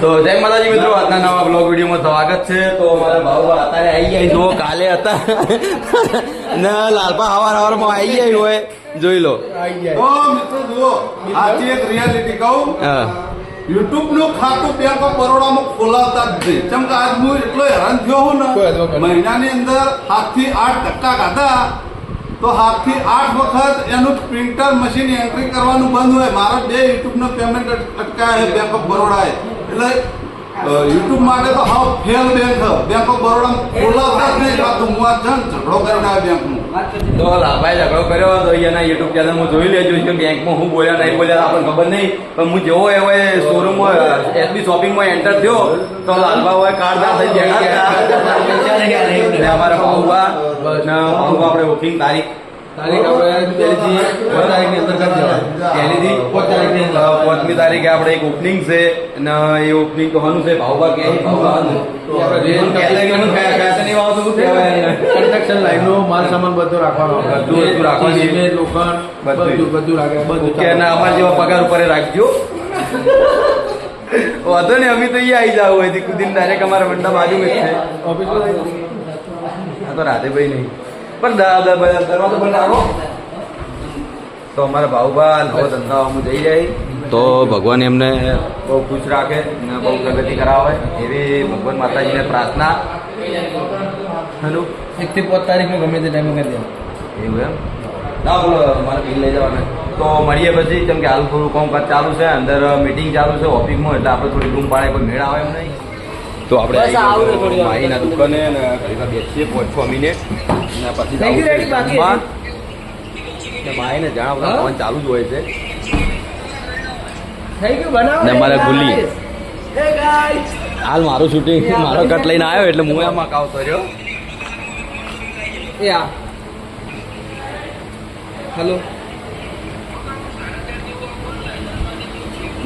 તો જય માતાજી મિત્રો આજના નવા બ્લોગ વિડીયોમાં સ્વાગત છે. તો મારા ભાવ અત્યારે આવી ગયા જો કાલે હતા. ને લાલપા હવાર હવારમાં આવી ગયા હોય. જોઈ લો. તો મિત્રો જુઓ. આજે એક રિયાલિટી કહું. યુટ્યુબનું ખાતું બેંક ઓફ ખોલાવતા જ નહીં કેમ કે આજ હું એટલો હેરાન થયો હું ને મહિનાની અંદર સાતથી આઠ ટકા ખાધા. તો સાતથી આઠ વખત એનું પ્રિન્ટર મશીન એન્ટ્રી કરવાનું બંધ હોય. મારા બે યુટ્યુબ નો પેમેન્ટ અટકાય બેંક ઓફ બરોડાએ એટલે યુટ્યુબ માટે તો હાવ ફેલ બેંક બેંક ઓફ બરોડા ખોલાવતા જ નહીં ખાતું હું આ છે ઝઘડો કરીને આ બેંકનું તો લાભાઈ ઝઘડો કર્યો તો અહીંયાના યુટ્યુબ ચેનલ હું જોઈ લેજો. કે બેંકમાં હું બોલ્યા નહીં બોલ્યા આપણને ખબર નહીં. પણ હું જેવો એવો શોરૂમમાં એસબી શોપિંગમાં એન્ટર થયો તો લાલભાઈ હોય કાર્ડ ના થઈ ગયા અમારા ભાઉબા આપણે બુકિંગ તારીખ તારીખ આપણે પહેલીથી છ તારીખની અંદર કરી દેવાની. પહેલીથી પાંચ તારીખની અંદર. પાંચમી તારીખે આપણે એક ઓપનિંગ છે અને એ ઓપનિંગ તો છે? ભાઉબા કે? કન્સ્ટ્રક્શન લાઈનો માલ સામાન બધો રાખવાનો. બધું રાખવાનું. સિમેન્ટ, લોખંડ બધું. બધું રાખે. બધું કે ના અમારા જેવા પગાર ઉપર રાખજો. વાંધો ને અમે તો અહીંયા આવી જાવ હોય કુદીન ડાયરેક્ટ અમારા મંડપ બાજુ છે. તો રાધે ભાઈ નહીં. પણ દ- દ- દ- બધા આવો. તો અમારા ભાઉભા નવો ધંધાઓમાં જઈ જાય તો ભગવાન એમને બહુ ખુશ રાખે અને બહુ પ્રગતિ કરાવે એવી ભગવાન માતાજીને પ્રાર્થના. હનું એકથી પાંચ તારીખમાં ગમે તે ટાઈમે કરી દેવાનું એવું એમ? ના બોલો મારે બિલ લઈ જવાના. તો મળીએ પછી કેમ કે હાલ થોડું કામકાજ ચાલુ છે અંદર મીટિંગ ચાલુ છે ઓફિસમાં એટલે આપણે થોડી રૂમ પાડે કોઈ મેળ આવે એમ નહીં. તો આપણે માહીના દુકાને બેસીએ પાંચ છ મિનિટ. પછી માહીને જાણા ફોન ચાલુ જ હોય છે. ને. હાલ મારું શૂટિંગ મારો કટ લઈને આવ્યો એટલે હું એમાં કાવ કર્યો. હેલો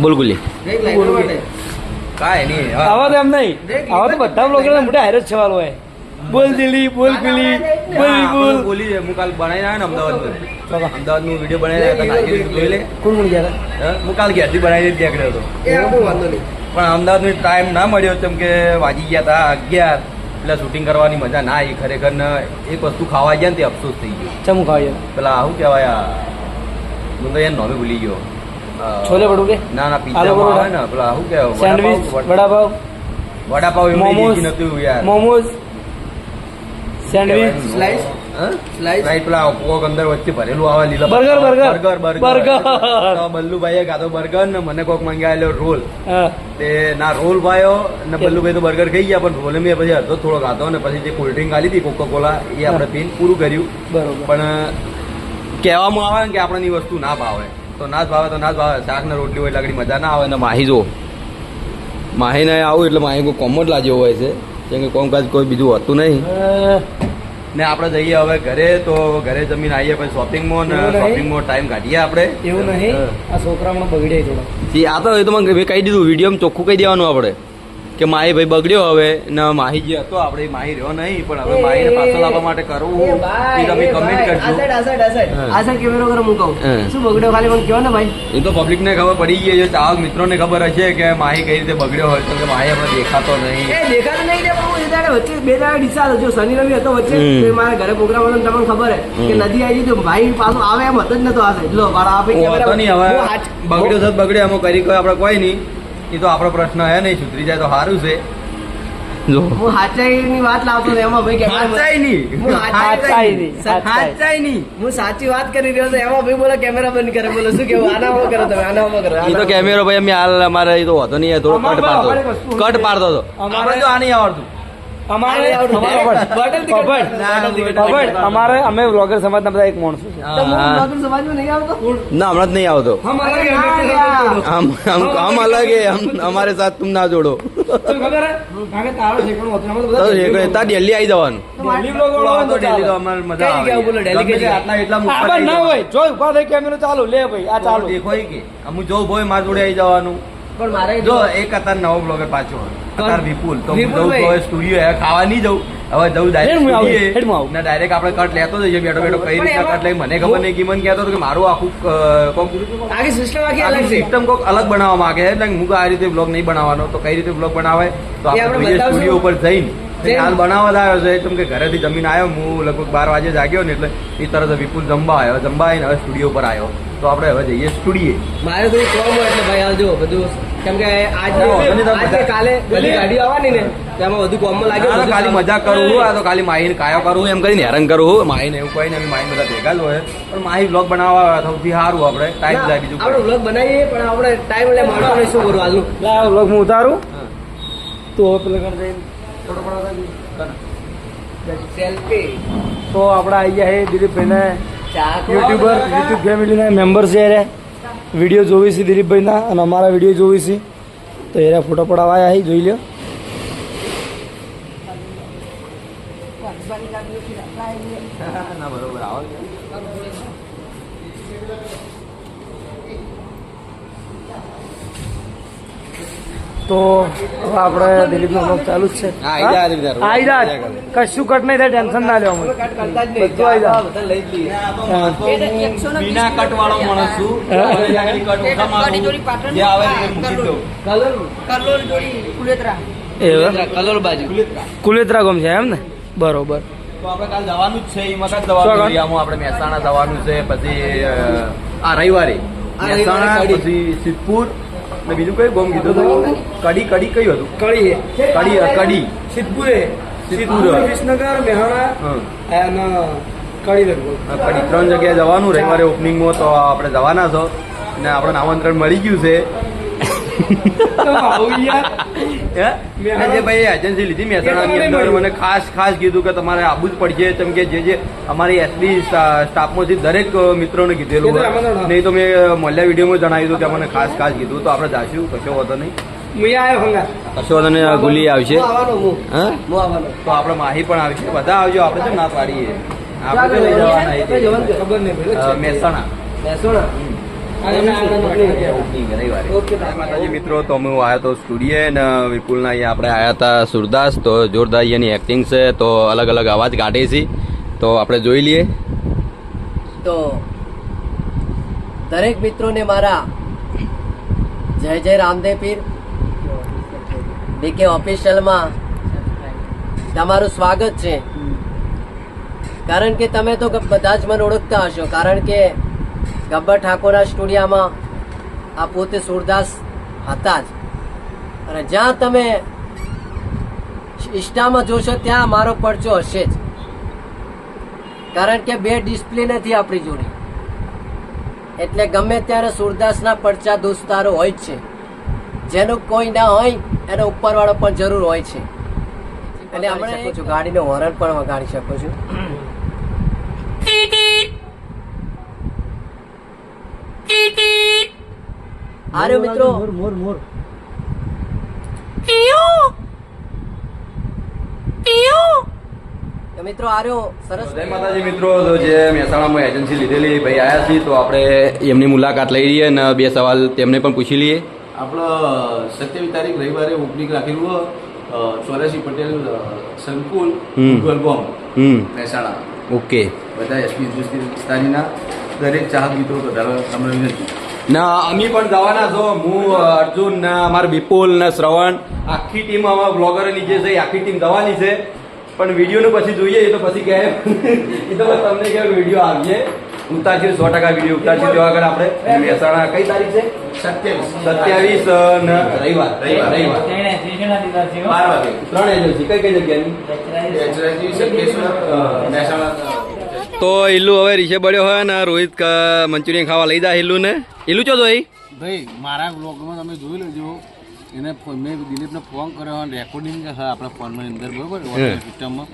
બોલ ગુલી કાંઈ નહીં. આવા તો એમ નહીં. આવા તો બધા લોકો મોટા હારે જ સવાલ હોય. બોલ દિલી બોલ ગુલી બોલ બોલ બોલી. હું કાલ આવ્યો ને અમદાવાદનું વીડિયો બનાવી જોઈ લે. કોણ કોણ ગયા હા, હું કાલ ઘેરથી બનાવીને જ ત્યાં હતો પણ અમદાવાદ વાંધો નહીં. પણ અમદાવાદનો ટાઈમ ના મળ્યો કેમ કે વાગી ગયા હતા અગિયાર. એટલે શૂટિંગ કરવાની મજા ના આવી. ખરેખર ને એક વસ્તુ ખાવા ગયા ને તે અફસોસ થઈ ગયો. ચમ ખાવા પેલા શું કહેવાય હું તો એ નોમે ભૂલી ગયો. છોલે ભટુરે ના ના પિઝા? આવે ને પેલા શું કહેવાય? સેન્ડવિચ વડાપાવ- વડાપાવ? એમને નતું યાર. Momos sandwich. સ્લાઈસ? હા? સ્લાઈસ? રાઈટ પેલા કોક અંદર વચ્ચે ભરેલું આવે લીલા burger, burger. Burger burger. Burger. તો બલ્લુભાઈએ ગાતો બર્ગર ને મને કોક મંગાવેલો રોલ. તે ના રોલ પાયો ને બલ્લુભાઈ તો બર્ગર ખાઈ ગયા પણ રોલે મેં પછી અડધો થોડો ખાધો ને પછી જે કોલ્ડ ડ્રિંક હતી કોકો કોલા એ આપણે પીન પૂરું કર્યું. બરોબર. પણ કહેવામાં આવે ને કે આપણને એ વસ્તુ ના ભાવે. તો ના જ ભાવે તો ના જ ભાવે. શાક ને રોટલી હોય આગળ મજા ના આવે ને માહી જો માહીને આવું એટલે માહી કોઈ કોમ જ લાગ્યો હોય છે. કેમ કે કોમકાજ કોઈ બીજું હોતું નહીં. ને આપણે જઈએ હવે ઘરે તો ઘરે જમીન આવીએ પછી શોપિંગમાં ને એવું નહીં. શોપિંગમાં ટાઈમ કાઢીએ આપણે. એવું નહીં. આ છોકરા બગડે થોડો. આ તો એ તો મેં કહી દીધું વિડીયોમાં ચોખ્ખું કહી દેવાનું આપણે. કે માહી ભાઈ બગડ્યો હવે ને માહી જે હતો આપણે એ માહી રહ્યો નહીં પણ હવે માહીને પાછળ લાવવા માટે કરવું એ તમે કમેન્ટ કરજો. આસર કેમેરો કરો હું. કહું. શું બગડ્યો ખાલી મને કહો ને ભાઈ? એ તો પબ્લિક ને ખબર પડી ગઈ છે. ચાહક મિત્રોને ખબર હશે કે માહી કઈ રીતે બગડ્યો હોય તો કે માહી આપણે દેખાતો નહીં. દેખાતો નહીં પણ એ વચ્ચે બે દાડે ડિસા હતો. જો શનિ રવિ હતો વચ્ચે મારા ઘરે પ્રોગ્રામ હતો તમને ખબર હે કે. નદી આવી તો ભાઈ પાછો આવે એમ હતો જ નતો આ સાઈડ લો આપે હતો નહીં હવે. બગડ્યો છે બગડ્યો એમાં કરી કોઈ આપણે કોઈ નહીં. એ તો આપણો પ્રશ્ન હે નહીં સુધરી જાય તો સારું છે. જો. હું હાચાઈની વાત લાવતો હતો એમાં ભાઈ કે સાચાઈ નહીં હું હાચાઈ નહીં. સાચાઈ નહીં હું સાચી વાત કરી રહ્યો હતો એમાં ભાઈ બોલો કેમેરા બંધ કરે બોલો શું કેવું? આનામાં કરો તમે આનામાં કરો એ તો કેમેરો ભાઈ અમે હાલ અમારે એ તો હતો નહીં થોડો કટ પાડતો કટ. પાડતો હતો. અમારે- તો આ નહીં આવડતું. અમારે અમારે- અમે વ્લોગર સમાજના બધા એક માણસો છે હા, તો હું હા. વ્લોગર સમાજમાં નહીં આવતો? ના હમણાં જ નહીં આવતો. આમ અલગ અમારે સાથ તું ના જોડો. દિલ્હી આવી જવાનું. ના હોય જો કેમેરો ચાલુ લે ભાઈ આ ચાલુ. દેખો કે હું જો ભાઈ મારા જોડે આવી જવાનું. પણ મારે જો એક અત્યારે નવો બ્લોગર પાછો. વિપુલ. તો હું જઉં તો સ્ટુડિયો હે ખાવા નહીં જવું હવે આવું, ડાયરેક્ટ. ને આપણે કટ લેતો જઈએ બેઠો બેઠો કઈ રીતના કટ લઈ મને ખબર નહીં કિમન કહેતો કે મારું આખું કોક આખી સિસ્ટમ આખી અલગ સિસ્ટમ કોક અલગ બનાવવા માંગે છે. એટલે હું આ રીતે બ્લોગ નહીં બનાવવાનો. તો કઈ રીતે બ્લોગ બનાવાય? તો આપણે સ્ટુડિયો ઉપર જઈને. હાલ બનાવવા જ આવ્યો છે. કેમ કે ઘરેથી જમીન આવ્યો હું લગભગ બાર વાગે જાગ્યો ને એટલે એ તરત વિપુલ જમવા આવ્યો. જમવા આવીને હવે સ્ટુડિયો પર આવ્યો. તો આપણે હવે જઈએ સ્ટુડિયો મારે થોડી કોમ હોય એટલે ભાઈ આવજો બધું. કેમ કે આજે કાલે બધી ગાડીઓ આવવાની ને તેમાં બધું કોમમાં લાગ્યું તો ખાલી મજા કરું આ તો ખાલી માહીને કાયો કરું એમ કરીને હેરાન કરું હું માહીને એવું કોઈ ને માહી બધા ભેગા જ હોય. પણ માહી બ્લોગ બનાવવા સૌથી સારું આપણે. ટાઈમ જાય બીજું આપણે કંઈ. બનાવીએ પણ આપણે ટાઈમ એટલે મળતો નહીં શું કરું હાલનું? વ્લોગ હું ઉતારું. તો પેલા સેલ્ફી તો આપણે આવી ગયા છે દિલીપભાઈને યુટ્યુબર યુટ્યુબ ફેમિલીના મેમ્બર છે યારે વીડિયો જોવી છે દિલીપભાઈના અને અમારા વીડિયો જોવી છે. તો એરા ફોટો પડાવવા આવ્યા છે જોઈ લ્યો ના બરોબર આવો તો હવે આપણે દિલીપનો બ્લોગ ચાલુ જ છે. જા. કશું કટ નહીં થાય ટેન્શન ના લેવા મને કટ વાળો માણસ છું કુલેત્રા. ગમ છે એમ ને? બરોબર. તો આપણે કાલ જવાનું જ છે જવાનું આપણે મહેસાણા જવાનું છે પછી આ રવિવારે. મહેસાણા પછી સિદ્ધપુર ને બીજું કયું ગોમ કીધું હતું? કડી કડી કયું હતું? કડી. કડી કડી. સિદ્ધપુરે. સિદ્ધપુર. વિસનગર મહેણા. અને કડી લગભગ. કડી. ત્રણ જગ્યાએ જવાનું રવિવારે ઓપનિંગમાં તો આપણે જવાના છો. ને આપણે આમંત્રણ મળી ગયું છે. જે ભાઈ એજન્સી લીધી મહેસાણાની અંદર મને ખાસ ખાસ કીધું કે તમારે આબુ જ પડશે. કેમ કે જે જે અમારી એસબી સ્ટાફમાંથી દરેક મિત્રોને કીધેલું કીધું, નહીં તો મેં મોલ્યા વિડીયોમાં જણાવ્યું હતું કે મને ખાસ ખાસ કીધું. તો આપણે જાશું. કશો વાંધો નહીં. કશો વાંધો નહીં ગુલી આવશે. તો આપણે માહી પણ આવશે બધા આવજો. આપણે તો ના પાડીએ. આપણે મહેસાણા. મહેસાણા? રવિવારે માતાજી મિત્રો તો અમે આવ્યા તો સ્ટુડિયો ને વિપુલના અહીંયા આપણે આવ્યા હતા સુરદાસ. તો જોરદાર અહીંયાની એક્ટિંગ છે. તો અલગ અલગ અવાજ કાઢે છે. તો આપણે જોઈ લઈએ. તો દરેક મિત્રોને મારા જય જય રામદેવ પીર. બીકે ઓફિશિયલમાં તમારું સ્વાગત છે. કારણ કે તમે તો બધા જ મને ઓળખતા હશો. કારણ કે ગબ્બર ઠાકોરના સ્ટુડિયામાં આ પોતે સુરદાસ હતા જ. અને જ્યાં તમે ઇન્સ્ટામાં જોશો ત્યાં મારો પરચો હશે જ. કારણ કે બે ડિસ્પ્લે નથી આપણી જોડે. એટલે ગમે ત્યારે સુરદાસના પડચા દોસ્તારો હોય જ છે. જેનું કોઈ ના હોય એનો ઉપરવાળો પણ જરૂર હોય છે. અને આપણે ગાડીનો હોરન પણ વગાડી શકો છો. આર્યો મિત્રો. મોર મોર મોર. મિત્રો આર્યો સરસ. જય માતાજી મિત્રો તો જે મહેસાણામાં એજન્સી લીધેલી ભાઈ આવ્યા છીએ તો આપણે એમની મુલાકાત લઈ લઈએ અને બે સવાલ તેમને પણ પૂછી લઈએ. આપણો સત્યાવીસ તારીખ રવિવારે ઓપનિંગ રાખેલું ચોરાસી પટેલ સંકુલ હમ. મહેસાણા. ઓકે. બધા એસપી વિસ્તારીના. દરેક ચાહક મિત્રો તમને વિનંતી. ના અમે પણ જવાના છો. હું અર્જુન ને અમારા વિપુલ ને શ્રવણ આખી ટીમ અમારા બ્લોગરોની જે છે આખી ટીમ જવાની છે. પણ વિડીયોનું પછી જોઈએ એ તો પછી કહે. એ તો તમને કે વીડિયો આવીએ. ઉતારશું સો ટકા વીડિયો ઉતારશું જો આગળ આપણે મહેસાણા કઈ તારીખ છે? સત્યાવીસ. રવિવાર. રવિવાર. રવિવાર. બાર વાગે. ત્રણ એજન્સી કઈ કઈ જગ્યાની? બેચરાજી મહેસાણા તો ઈલ્લુ હવે રીશે બળ્યો હોય ને રોહિત મંચુરિયન ખાવા લઈ જાય ઈલ્લુ ને ઈલ્લુ ચો જોઈ? ભાઈ મારા બ્લોગમાં તમે જોઈ લેજો. એને મેં દિલીપને ફોન કર્યો અને રેકોર્ડિંગ હા આપણા ફોનમાં અંદર બરોબર. સિસ્ટમમાં.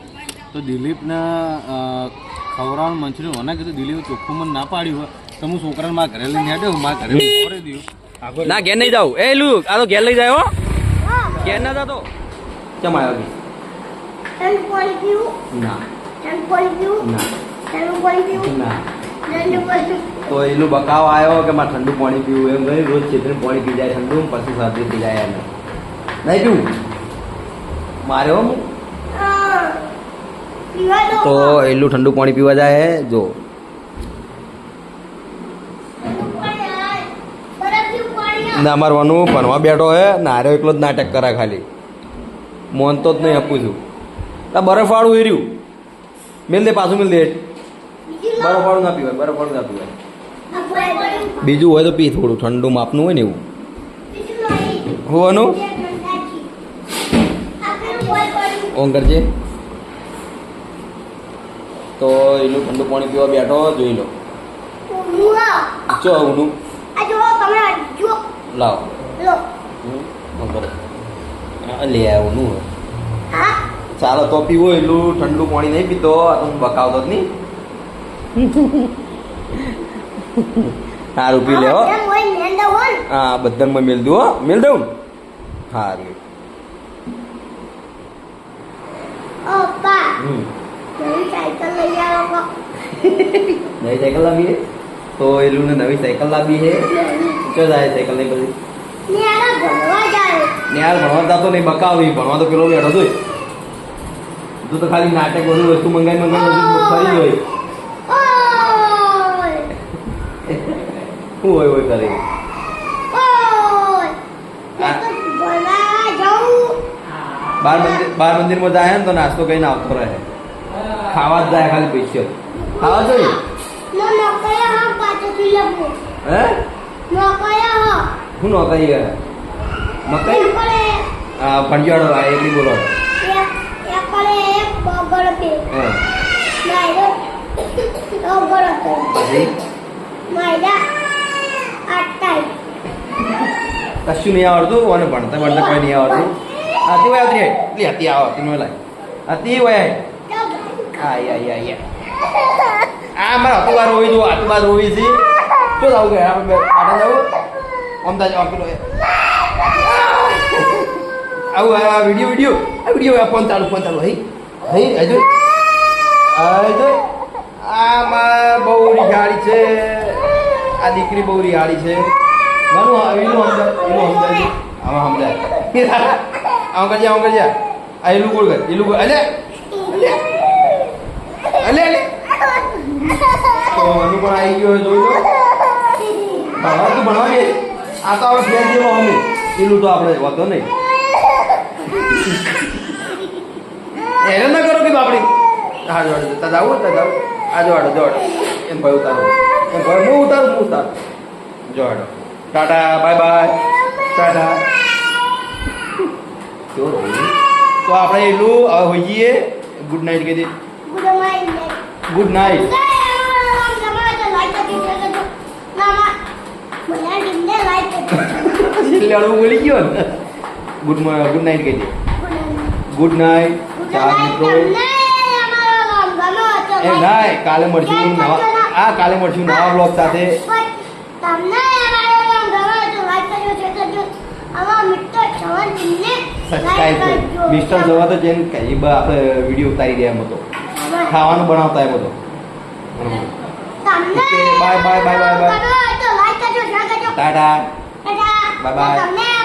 તો દિલીપને ખવડાવવાનું મંચુરિયન મને કીધું દિલીપ ચોખ્ખું મને ના પાડ્યું હોય તો હું છોકરાને મારા ઘરે લઈને હેડ્યો મારા ઘરે ખવડાવી દઉં ના ઘેર નહીં જાઉં. એ ઈલ્લુ આ તો ઘેર લઈ જાય હો. ઘેર ના જાતો. કેમ આવ્યો ના. ના. તો એનું બકાવ આવ્યો કે મારે ઠંડુ પાણી પીવું? એમ કહી રોજ ચેતરી પાણી પી જાય ઠંડુ પછી શરદી પી જાય એને નહીં પીવું? મારે હું. તો એટલું ઠંડુ પાણી પીવા જાય જો. ના મારવાનું ભણવા બેઠો હે નારે એકલો જ નાટક કરા ખાલી. મોનતો જ નહીં આપું છું. બરફવાળું હેર્યું. મેલ દે પાછું મેલ દે. બરફવાળું ના પીવાય બરફવાળું ના પીવાય. બીજું હોય તો પી થોડું ઠંડુ માપનું હોય ને એવું. હોવાનું. ઓન કરજે. તો એનું ઠંડુ પાણી પીવા બેઠો જોઈ લો. ચો ઊનું લાવ. હમ, ઓન કરો લે ઊનું હે. ચાલો તો પીવો એટલું ઠંડુ પાણી નહીં પીતો આ તો બકાવતો જ નહીં. સારું પી લે હો. બધામાં મેલ દઉં હો. મેલ દઉં સારું નવી સાયકલ લઈ લાવી હે? તો એલું ને નવી સાયકલ લાવી હે? ચો જાય સાયકલ નહીં ને ભણવા યાર ભણવા જતો નહીં બકાવી. ભણવા તો પેલો બેઠો જોઈ. તું તો ખાલી નાટક બધું વસ્તુ મંગાવી મંગાવી ફરી હોય. શું હોય હોય કરે બાર મંદિર બાર મંદિરમાં જાય ને તો નાસ્તો કહીને આવતો રહે. ખાવા જ જાય ખાલી પૈસા. ખાવા જોઈએ હા હે? શું નો કઈ મકઈ? આ ફંડિયાળો આ એટલી બોલો. હા બગડ બે પછી માયરા આટાઈ કશું નહીં આવડતું? અને ભણતા ભણતા કોઈ નહીં આવડતું? આતી હોય આવતી લે આતી આવો આતી નો લાય. આતી હોય આય. આય આય આ મારા હતું બાર રોવી જો આટલું બાર રોવી છે શું થવું કે આપણે આટા જાવ આમ તા જાવ પેલો આવું, આ વીડિયો, વિડિયો. આ વીડિયો ફોન ચાલુ ફોન ચાલુ. હઈ હઈ હજુ હજુ આમાં બહુ રિહાળી છે. આ દીકરી બહુ રિહાળી છે. આ એનું સમજાય એનું સમજાય આમાં સમજાય આમ કરજે આમ કરજે આ એલું ગોળ કર એલું ગોળ અલે અલે અલે તો મનુ પણ આવી ગયો જોઈ લો ભણવા તું ભણવા દે આ તો આપણે ફેર જેવો અમે એલું તો આપણે વાંધો નહીં એને ના કરો કે બાપડી હા જોડે તા આવું તા જાવું આ જોડે જોડે એમ ભાઈ ઉતારો એમ ભાઈ હું ઉતારું હું ઉતારું જોડે ટાટા બાય બાય. ટાટા. તો તો આપણે એલું હવે હોઈએ. ગુડ નાઇટ કહી દે. ગુડ નાઇટ છેલ્લે અડવું બોલી ગયો ને. ગુડ ગુડ નાઇટ કહી દે. ગુડ નાઇટ ચાર મિત્રો. એ નાય કાલે મળશું નવા આ કાલે મળશું નવા બ્લોગ સાથે. સબસ્ક્રાઇબ કરો. મિસ્ટર જવા તો જેમ કઈ બ- આપણે વીડિયો ઉતારી ગયા એમ હતો. ખાવાનું બનાવતા એમ હતો. Bye bye bye bye bye Tata. Bye. તમને